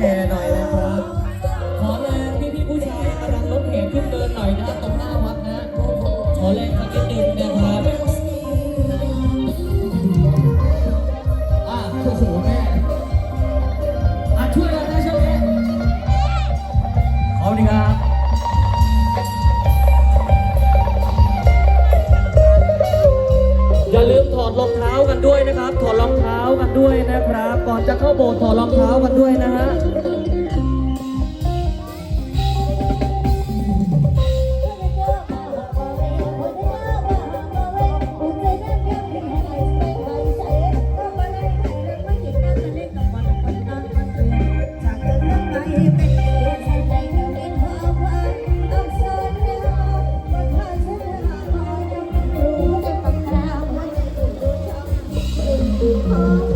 แห่หน่อยนะครับ ขอแรงพี่ๆผู้ชายกำลังรถแห่ขึ้นเดินหน่อยนะตรงหน้าวัดนะ ขอแรงสักนิดนึงนะครับอะโอ้โหแม่อะช่วยกันนะช่วยกันขอบคุณครับอย่าลืมถอดรองเท้ากันด้วยนะครับ ถอดรองเท้ากันด้วยนะครับ ก่อนจะเข้าโบสถ์ Oh.